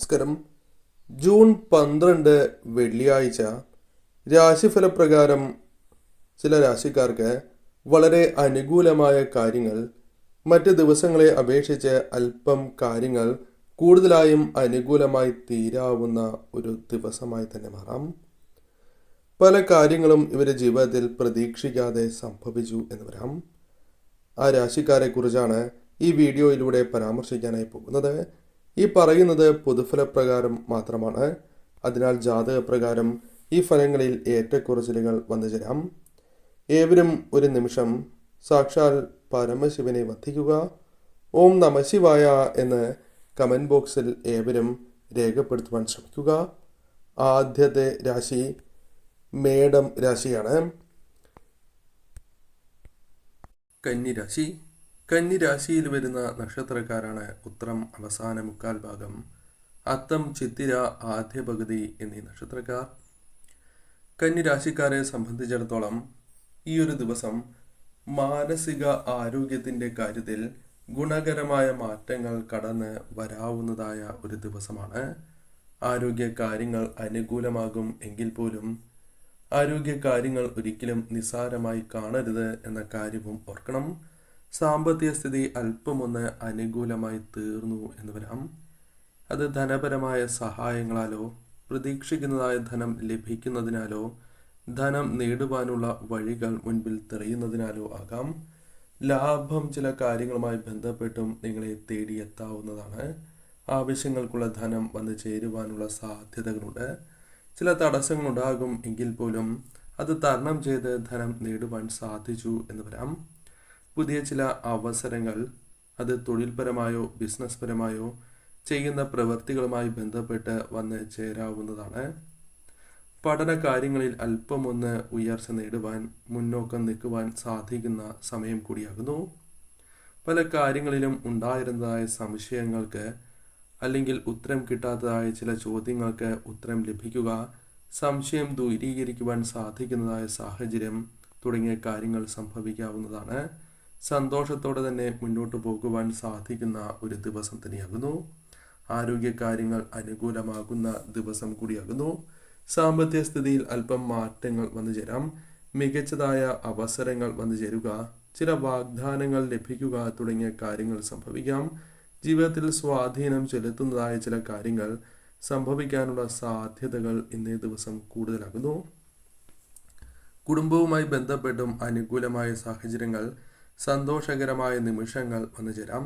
നമസ്കാരം. ജൂൺ പന്ത്രണ്ട് വെള്ളിയാഴ്ച രാശിഫലപ്രകാരം ചില രാശിക്കാർക്ക് വളരെ അനുകൂലമായ കാര്യങ്ങൾ മറ്റ് ദിവസങ്ങളെ അപേക്ഷിച്ച് അല്പം കാര്യങ്ങൾ കൂടുതലായും അനുകൂലമായി തീരാവുന്ന ഒരു ദിവസമായി തന്നെ മാറാം. പല കാര്യങ്ങളും ഇവരുടെ ജീവിതത്തിൽ പ്രതീക്ഷിക്കാതെ സംഭവിച്ചു എന്ന് വരാം. ആ രാശിക്കാരെ കുറിച്ചാണ് ഈ വീഡിയോയിലൂടെ പരാമർശിക്കാനായി പോകുന്നത്. ഈ പറയുന്നത് പൊതുഫലപ്രകാരം മാത്രമാണ്. അതിനാൽ ജാതകപ്രകാരം ഈ ഫലങ്ങളിൽ ഏറ്റക്കുറച്ചിലുകൾ വന്നു ചേരാം. ഏവരും ഒരു നിമിഷം സാക്ഷാൽ പരമശിവനെ വധിക്കുക. ഓം നമശിവായ എന്ന് കമന്റ് ബോക്സിൽ ഏവരും രേഖപ്പെടുത്തുവാൻ ശ്രമിക്കുക. ആദ്യത്തെ രാശി മേടം രാശിയാണ്. കന്നിരാശി കന്നിരാശിയിൽ വരുന്ന നക്ഷത്രക്കാരാണ് ഉത്രം അവസാന മുക്കാൽ ഭാഗം അത്തം ചിത്തിര ആദ്യ പകുതി എന്നീ നക്ഷത്രക്കാർ. കന്നി രാശിക്കാരെ സംബന്ധിച്ചിടത്തോളം ഈ ഒരു ദിവസം മാനസിക ആരോഗ്യത്തിന്റെ കാര്യത്തിൽ ഗുണകരമായ മാറ്റങ്ങൾ കടന്ന് വരാവുന്നതായ ഒരു ദിവസമാണ്. ആരോഗ്യ കാര്യങ്ങൾ അനുകൂലമാകും എങ്കിൽ പോലും ആരോഗ്യ കാര്യങ്ങൾ ഒരിക്കലും നിസ്സാരമായി കാണരുത് എന്ന കാര്യവും ഓർക്കണം. സാമ്പത്തിക സ്ഥിതി അല്പമൊന്ന് അനുകൂലമായി തീർന്നു എന്ന് വരാം. അത് ധനപരമായ സഹായങ്ങളാലോ പ്രതീക്ഷിക്കുന്നതായ ധനം ലഭിക്കുന്നതിനാലോ ധനം നേടുവാനുള്ള വഴികൾ മുൻപിൽ തെളിയുന്നതിനാലോ ആകാം. ലാഭം ചില കാര്യങ്ങളുമായി ബന്ധപ്പെട്ടും നിങ്ങളെ തേടിയെത്താവുന്നതാണ്. ആവശ്യങ്ങൾക്കുള്ള ധനം വന്നു ചേരുവാനുള്ള സാധ്യതകളുണ്ട്. ചില തടസ്സങ്ങളുണ്ടാകും എങ്കിൽ പോലും അത് തരണം ചെയ്ത് ധനം നേടുവാൻ സാധിച്ചു എന്ന് വരാം. പുതിയ ചില അവസരങ്ങൾ അത് തൊഴിൽപരമായോ ബിസിനസ് പരമായോ ചെയ്യുന്ന പ്രവൃത്തികളുമായി ബന്ധപ്പെട്ട് വന്ന് ചേരാവുന്നതാണ്. പഠന കാര്യങ്ങളിൽ അല്പമൊന്ന് ഉയർച്ച നേടുവാൻ മുന്നോക്കം നിൽക്കുവാൻ സാധിക്കുന്ന സമയം കൂടിയാകുന്നു. പല കാര്യങ്ങളിലും ഉണ്ടായിരുന്നതായ സംശയങ്ങൾക്ക് അല്ലെങ്കിൽ ഉത്തരം കിട്ടാത്തതായ ചില ചോദ്യങ്ങൾക്ക് ഉത്തരം ലഭിക്കുക സംശയം ദൂരീകരിക്കുവാൻ സാധിക്കുന്നതായ സാഹചര്യം തുടങ്ങിയ കാര്യങ്ങൾ സംഭവിക്കാവുന്നതാണ്. സന്തോഷത്തോടെ തന്നെ മുന്നോട്ട് പോകുവാൻ സാധിക്കുന്ന ഒരു ദിവസം തന്നെയാകുന്നു. ആരോഗ്യകാര്യങ്ങൾ അനുകൂലമാകുന്ന ദിവസം കൂടിയാകുന്നു. സാമ്പത്തിക സ്ഥിതിയിൽ അല്പം മാറ്റങ്ങൾ വന്നു ചേരാം. മികച്ചതായ അവസരങ്ങൾ വന്നു ചേരുക. ചില വാഗ്ദാനങ്ങൾ ലഭിക്കുക തുടങ്ങിയ കാര്യങ്ങൾ സംഭവിക്കാം. ജീവിതത്തിൽ സ്വാധീനം ചെലുത്തുന്നതായ ചില കാര്യങ്ങൾ സംഭവിക്കാനുള്ള സാധ്യതകൾ ഇന്നേ ദിവസം കൂടുതലാകുന്നു. കുടുംബവുമായി ബന്ധപ്പെട്ടും അനുകൂലമായ സാഹചര്യങ്ങൾ സന്തോഷകരമായ നിമിഷങ്ങൾ വന്നു ചേരാം.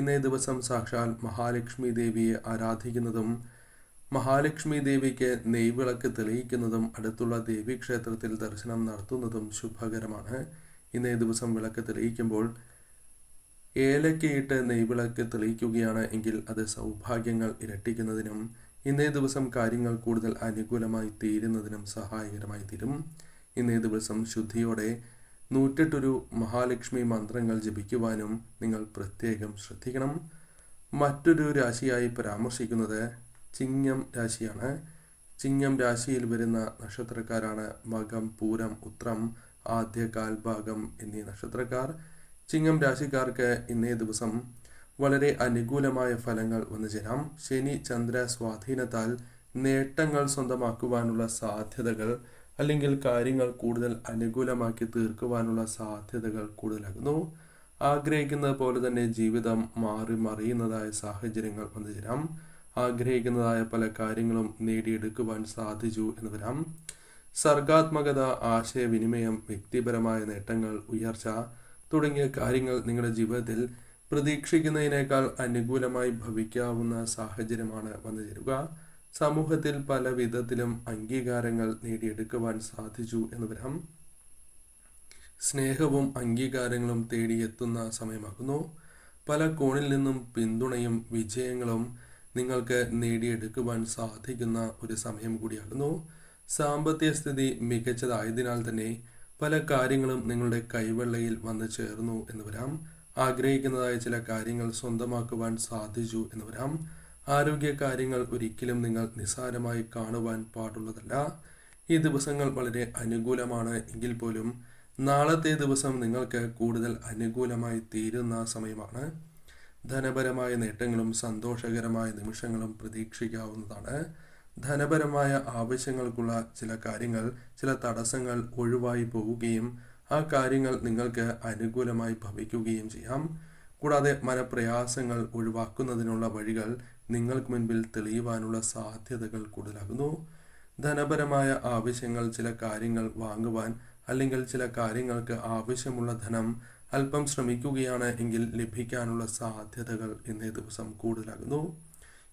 ഇന്നേ ദിവസം സാക്ഷാൽ മഹാലക്ഷ്മി ദേവിയെ ആരാധിക്കുന്നതും മഹാലക്ഷ്മി ദേവിക്ക് നെയ്വിളക്ക് തെളിയിക്കുന്നതും അടുത്തുള്ള ദേവീക്ഷേത്രത്തിൽ ദർശനം നടത്തുന്നതും ശുഭകരമാണ്. ഇന്നേ ദിവസം വിളക്ക് തെളിയിക്കുമ്പോൾ ഏലക്കയിട്ട് നെയ്വിളക്ക് തെളിയിക്കുകയാണ് എങ്കിൽ അത് സൗഭാഗ്യങ്ങൾ ഇരട്ടിക്കുന്നതിനും ഇന്നേ ദിവസം കാര്യങ്ങൾ കൂടുതൽ അനുകൂലമായി തീരുന്നതിനും സഹായകരമായി തീരും. ഇന്നേ ദിവസം ശുദ്ധിയോടെ നൂറ്റെട്ടൊരു മഹാലക്ഷ്മി മന്ത്രങ്ങൾ ജപിക്കുവാനും നിങ്ങൾ പ്രത്യേകം ശ്രദ്ധിക്കണം. മറ്റൊരു രാശിയായി പരാമർശിക്കുന്നത് ചിങ്ങം രാശിയാണ്. ചിങ്ങം രാശിയിൽ വരുന്ന നക്ഷത്രക്കാരാണ് മകം പൂരം ഉത്രം ആദ്യ കാൽഭാഗം എന്നീ നക്ഷത്രക്കാർ. ചിങ്ങം രാശിക്കാർക്ക് ഇന്നേ ദിവസം വളരെ അനുകൂലമായ ഫലങ്ങൾ വന്നു ചേരാം. ശനി ചന്ദ്ര സ്വാധീനത്താൽ നേട്ടങ്ങൾ സ്വന്തമാക്കുവാനുള്ള സാധ്യതകൾ അല്ലെങ്കിൽ കാര്യങ്ങൾ കൂടുതൽ അനുകൂലമാക്കി തീർക്കുവാനുള്ള സാധ്യതകൾ കൂടുതലാകുന്നു. ആഗ്രഹിക്കുന്നത് പോലെ തന്നെ ജീവിതം മാറി മറിയുന്നതായ സാഹചര്യങ്ങൾ വന്നു ചേരാം. ആഗ്രഹിക്കുന്നതായ പല കാര്യങ്ങളും നേടിയെടുക്കുവാൻ സാധിച്ചു എന്ന് വരാം. സർഗാത്മകത ആശയവിനിമയം വ്യക്തിപരമായ നേട്ടങ്ങൾ ഉയർച്ച തുടങ്ങിയ കാര്യങ്ങൾ നിങ്ങളുടെ ജീവിതത്തിൽ പ്രതീക്ഷിക്കുന്നതിനേക്കാൾ അനുകൂലമായി ഭവിക്കാവുന്ന സാഹചര്യമാണ് വന്നു ചേരുക. സമൂഹത്തിൽ പല വിധത്തിലും അംഗീകാരങ്ങൾ നേടിയെടുക്കുവാൻ സാധിച്ചു എന്ന് വരാം. സ്നേഹവും അംഗീകാരങ്ങളും തേടിയെത്തുന്ന സമയമാകുന്നു. പല കോണിൽ നിന്നും പിന്തുണയും വിജയങ്ങളും നിങ്ങൾക്ക് നേടിയെടുക്കുവാൻ സാധിക്കുന്ന ഒരു സമയം കൂടിയാകുന്നു. സാമ്പത്തിക സ്ഥിതി മികച്ചതായതിനാൽ തന്നെ പല കാര്യങ്ങളും നിങ്ങളുടെ കൈവെള്ളയിൽ വന്നു ചേർന്നു എന്ന് വരാം. ആഗ്രഹിക്കുന്നതായ ചില കാര്യങ്ങൾ സ്വന്തമാക്കുവാൻ സാധിച്ചു എന്ന് വരാം. ആരോഗ്യ കാര്യങ്ങൾ ഒരിക്കലും നിങ്ങൾ നിസ്സാരമായി കാണുവാൻ പാടുള്ളതല്ല. ഈ ദിവസങ്ങൾ വളരെ അനുകൂലമാണ്. എങ്കിൽ പോലും നാളത്തെ ദിവസം നിങ്ങൾക്ക് കൂടുതൽ അനുകൂലമായി തീരുന്ന സമയമാണ്. ധനപരമായ നേട്ടങ്ങളും സന്തോഷകരമായ നിമിഷങ്ങളും പ്രതീക്ഷിക്കാവുന്നതാണ്. ധനപരമായ ആവശ്യങ്ങൾക്കുള്ള ചില കാര്യങ്ങൾ ചില തടസ്സങ്ങൾ ഒഴിവായി പോവുകയും ആ കാര്യങ്ങൾ നിങ്ങൾക്ക് അനുകൂലമായി ഭവിക്കുകയും ചെയ്യാം. കൂടാതെ മനപ്രയാസങ്ങൾ ഒഴിവാക്കുന്നതിനുള്ള വഴികൾ നിങ്ങൾക്ക് മുൻപിൽ തെളിയുവാനുള്ള സാധ്യതകൾ കൂടുതലാകുന്നു. ധനപരമായ ആവശ്യങ്ങൾ ചില കാര്യങ്ങൾ വാങ്ങുവാൻ അല്ലെങ്കിൽ ചില കാര്യങ്ങൾക്ക് ആവശ്യമുള്ള ധനം അല്പം ശ്രമിക്കുകയാണ് എങ്കിൽ ലഭിക്കാനുള്ള സാധ്യതകൾ ഇന്നേ ദിവസം കൂടുതലാകുന്നു.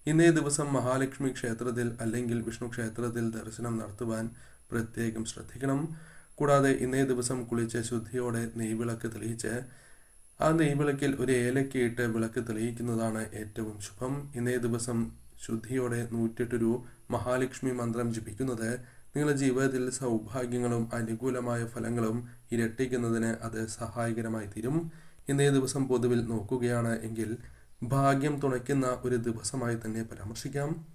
ഇന്നേ ദിവസം മഹാലക്ഷ്മി ക്ഷേത്രത്തിൽ അല്ലെങ്കിൽ വിഷ്ണു ക്ഷേത്രത്തിൽ ദർശനം നടത്തുവാൻ പ്രത്യേകം ശ്രദ്ധിക്കണം. കൂടാതെ ഇന്നേ ദിവസം കുളിച്ച് ശുദ്ധിയോടെ നെയ്വിളക്ക് തെളിയിച്ച് ആ നെയ്വിളക്കിൽ ഒരു ഏലക്കയിട്ട് വിളക്ക് തെളിയിക്കുന്നതാണ് ഏറ്റവും ശുഭം. ഇന്നേ ദിവസം ശുദ്ധിയോടെ നൂറ്റെട്ട് രൂപ മഹാലക്ഷ്മി മന്ത്രം ജപിക്കുന്നത് നിങ്ങളുടെ ജീവിതത്തിൽ സൗഭാഗ്യങ്ങളും അനുകൂലമായ ഫലങ്ങളും ഇരട്ടിക്കുന്നതിന് അത് സഹായകരമായി തീരും. ഇന്നേ ദിവസം പൊതുവിൽ നോക്കുകയാണ് എങ്കിൽ ഭാഗ്യം തുണയ്ക്കുന്ന ഒരു ദിവസമായി തന്നെ പരാമർശിക്കാം.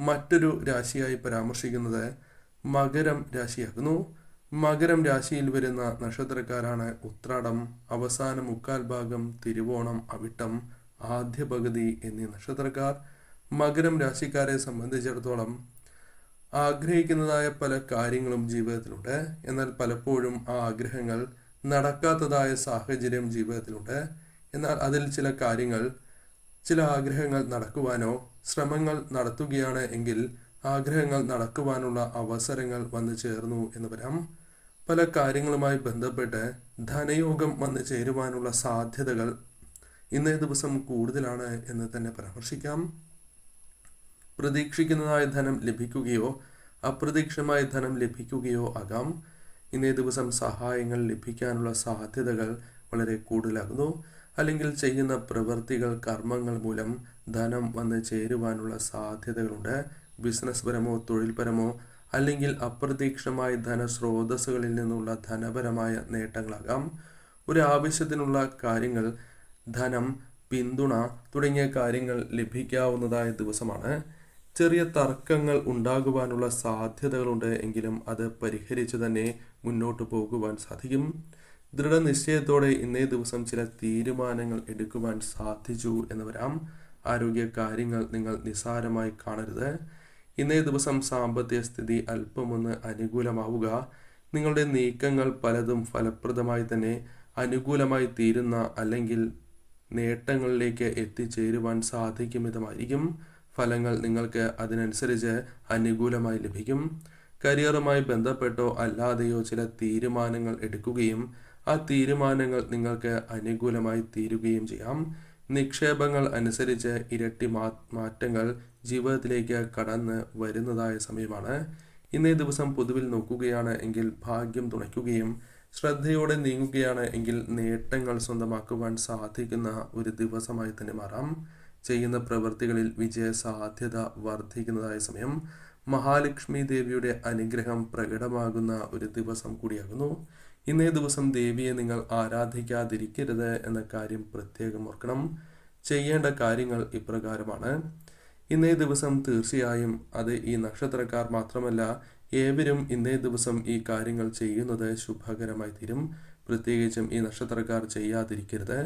മറ്റൊരു രാശിയായി പരാമർശിക്കുന്നത് മകരം രാശിയാകുന്നു. മകരം രാശിയിൽ വരുന്ന നക്ഷത്രക്കാരാണ് ഉത്രാടം അവസാന മുക്കാൽ ഭാഗം തിരുവോണം അവിട്ടം ആദ്യ പകുതി എന്നീ നക്ഷത്രക്കാർ മകരം രാശിക്കാരെ സംബന്ധിച്ചിടത്തോളം ആഗ്രഹിക്കുന്നതായ പല കാര്യങ്ങളും ജീവിതത്തിലുണ്ട്. എന്നാൽ പലപ്പോഴും ആ ആഗ്രഹങ്ങൾ നടക്കാത്തതായ സാഹചര്യം ജീവിതത്തിലുണ്ട്. എന്നാൽ അതിൽ ചില കാര്യങ്ങൾ ചില ആഗ്രഹങ്ങൾ നടക്കുവാനോ ശ്രമങ്ങൾ നടത്തുകയാണ് എങ്കിൽ ആഗ്രഹങ്ങൾ നടക്കുവാനുള്ള അവസരങ്ങൾ വന്നു ചേർന്നു എന്ന് വരാം പല കാര്യങ്ങളുമായി ബന്ധപ്പെട്ട് ധനയോഗം വന്നു ചേരുവാനുള്ള സാധ്യതകൾ ഇന്നേ ദിവസം കൂടുതലാണ് എന്ന് തന്നെ പരാമർശിക്കാം. പ്രതീക്ഷിക്കുന്നതായ ധനം ലഭിക്കുകയോ അപ്രതീക്ഷിതമായ ധനം ലഭിക്കുകയോ ആകാം. ഇന്നേ ദിവസം സഹായങ്ങൾ ലഭിക്കാനുള്ള സാധ്യതകൾ വളരെ കൂടുതലാകുന്നു. അല്ലെങ്കിൽ ചെയ്യുന്ന പ്രവൃത്തികൾ കർമ്മങ്ങൾ മൂലം ധനം വന്ന് ചേരുവാനുള്ള സാധ്യതകളുണ്ട്. ബിസിനസ് പരമോ തൊഴിൽപരമോ അല്ലെങ്കിൽ അപ്രതീക്ഷിതമായ ധനസ്രോതസ്സുകളിൽ നിന്നുള്ള ധനപരമായ നേട്ടങ്ങളാകാം. ഒരു ആവശ്യത്തിനുള്ള കാര്യങ്ങൾ ധനം പിന്തുണ തുടങ്ങിയ കാര്യങ്ങൾ ലഭിക്കാവുന്നതായ ദിവസമാണ്. ചെറിയ തർക്കങ്ങൾ ഉണ്ടാകുവാനുള്ള സാധ്യതകളുണ്ട് എങ്കിലും അത് പരിഹരിച്ച് തന്നെ മുന്നോട്ട് പോകുവാൻ സാധിക്കും. ദൃഢനിശ്ചയത്തോടെ ഇന്നേ ദിവസം ചില തീരുമാനങ്ങൾ എടുക്കുവാൻ സാധിച്ചു എന്ന് വരാം. ആരോഗ്യ കാര്യങ്ങൾ നിങ്ങൾ നിസ്സാരമായി കാണരുത്. ഇന്നേ ദിവസം സാമ്പത്തിക സ്ഥിതി അല്പമൊന്ന് അനുകൂലമാവുക. നിങ്ങളുടെ നീക്കങ്ങൾ പലതും ഫലപ്രദമായി തന്നെ അനുകൂലമായി തീരുന്ന അല്ലെങ്കിൽ നേട്ടങ്ങളിലേക്ക് എത്തിച്ചേരുവാൻ സാധിക്കും വിധമായിരിക്കും. ഫലങ്ങൾ നിങ്ങൾക്ക് അതിനനുസരിച്ച് അനുകൂലമായി ലഭിക്കും. കരിയറുമായി ബന്ധപ്പെട്ടോ അല്ലാതെയോ ചില തീരുമാനങ്ങൾ എടുക്കുകയും ആ തീരുമാനങ്ങൾ നിങ്ങൾക്ക് അനുകൂലമായി തീരുകയും ചെയ്യാം. നിക്ഷേപങ്ങൾ അനുസരിച്ച് ഇരട്ടി മാറ്റങ്ങൾ ജീവിതത്തിലേക്ക് കടന്ന് വരുന്നതായ സമയമാണ്. ഇന്നേ ദിവസം പൊതുവിൽ നോക്കുകയാണ് എങ്കിൽ ഭാഗ്യം തുണയ്ക്കുകയും ശ്രദ്ധയോടെ നീങ്ങുകയാണ് എങ്കിൽ നേട്ടങ്ങൾ സ്വന്തമാക്കുവാൻ സാധിക്കുന്ന ഒരു ദിവസമായി തന്നെ മാറാം. ചെയ്യുന്ന പ്രവൃത്തികളിൽ വിജയ സാധ്യത വർദ്ധിക്കുന്നതായ സമയം മഹാലക്ഷ്മി ദേവിയുടെ അനുഗ്രഹം പ്രകടമാകുന്ന ഒരു ദിവസം കൂടിയാകുന്നു. ഇന്നേ ദിവസം ദേവിയെ നിങ്ങൾ ആരാധിക്കാതിരിക്കരുത് എന്ന കാര്യം പ്രത്യേകം ഓർക്കണം. ചെയ്യേണ്ട കാര്യങ്ങൾ ഇപ്രകാരമാണ്. ഇന്നേ ദിവസം തീർച്ചയായും അത് ഈ നക്ഷത്രക്കാർ മാത്രമല്ല ഏവരും ഇന്നേ ദിവസം ഈ കാര്യങ്ങൾ ചെയ്യുന്നത് ശുഭകരമായി തീരും. പ്രത്യേകിച്ചും ഈ നക്ഷത്രക്കാർ ചെയ്യാതിരിക്കരുത്.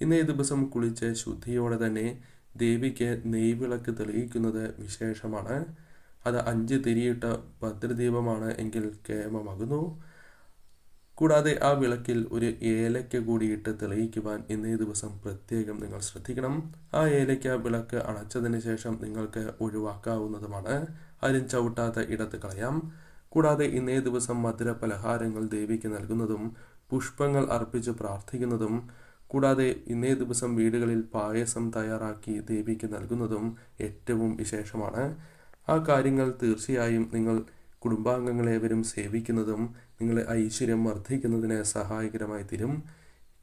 ഇന്നേ ദിവസം കുളിച്ച് ശുദ്ധിയോടെ തന്നെ ദേവിക്ക് നെയ്വിളക്ക് തെളിയിക്കുന്നത് വിശേഷമാണ്. അത് അഞ്ച് തിരിയിട്ട ഭദ്രദീപമാണ് എങ്കിൽ കേമമാകുന്നു. കൂടാതെ ആ വിളക്കിൽ ഒരു ഏലയ്ക്ക കൂടിയിട്ട് തെളിയിക്കുവാൻ ഇന്നേ ദിവസം പ്രത്യേകം നിങ്ങൾ ശ്രദ്ധിക്കണം. ആ ഏലയ്ക്ക വിളക്ക് അണച്ചതിന് ശേഷം നിങ്ങൾക്ക് ഒഴിവാക്കാവുന്നതുമാണ്. ആരും ചവിട്ടാത്ത ഇടത്ത് കളയാം. കൂടാതെ ഇന്നേ ദിവസം മധുര പലഹാരങ്ങൾ ദേവിക്ക് നൽകുന്നതും പുഷ്പങ്ങൾ അർപ്പിച്ച് പ്രാർത്ഥിക്കുന്നതും കൂടാതെ ഇന്നേ ദിവസം വീടുകളിൽ പായസം തയ്യാറാക്കി ദേവിക്ക് നൽകുന്നതും ഏറ്റവും വിശേഷമാണ്. ആ കാര്യങ്ങൾ തീർച്ചയായും നിങ്ങൾ കുടുംബാംഗങ്ങളേവരും സേവിക്കുന്നതും നിങ്ങളെ ഐശ്വര്യം വർദ്ധിക്കുന്നതിന് സഹായകരമായി തീരും.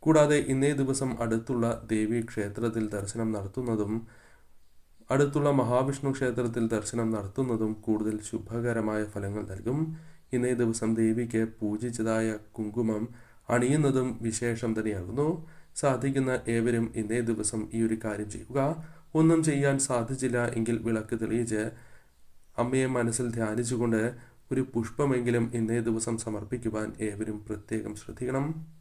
കൂടാതെ ഇന്നേ ദിവസം അടുത്തുള്ള ദേവി ക്ഷേത്രത്തിൽ ദർശനം നടത്തുന്നതും അടുത്തുള്ള മഹാവിഷ്ണു ക്ഷേത്രത്തിൽ ദർശനം നടത്തുന്നതും കൂടുതൽ ശുഭകരമായ ഫലങ്ങൾ നൽകും. ഇന്നേ ദിവസം ദേവിക്ക് പൂജിച്ചതായ കുങ്കുമം അണിയുന്നതും വിശേഷം തന്നെയാകുന്നു. സാധിക്കുന്ന ഏവരും ഇന്നേ ദിവസം ഈ ഒരു കാര്യം ചെയ്യുക. ഒന്നും ചെയ്യാൻ സാധിച്ചില്ല എങ്കിൽ വിളക്ക് തെളിയിച്ച് അമ്മയെ മനസ്സിൽ ധ്യാനിച്ചുകൊണ്ട് ഒരു പുഷ്പമെങ്കിലും ഇന്നേ ദിവസം സമർപ്പിക്കുവാൻ ഏവരും പ്രത്യേകം ശ്രദ്ധിക്കണം.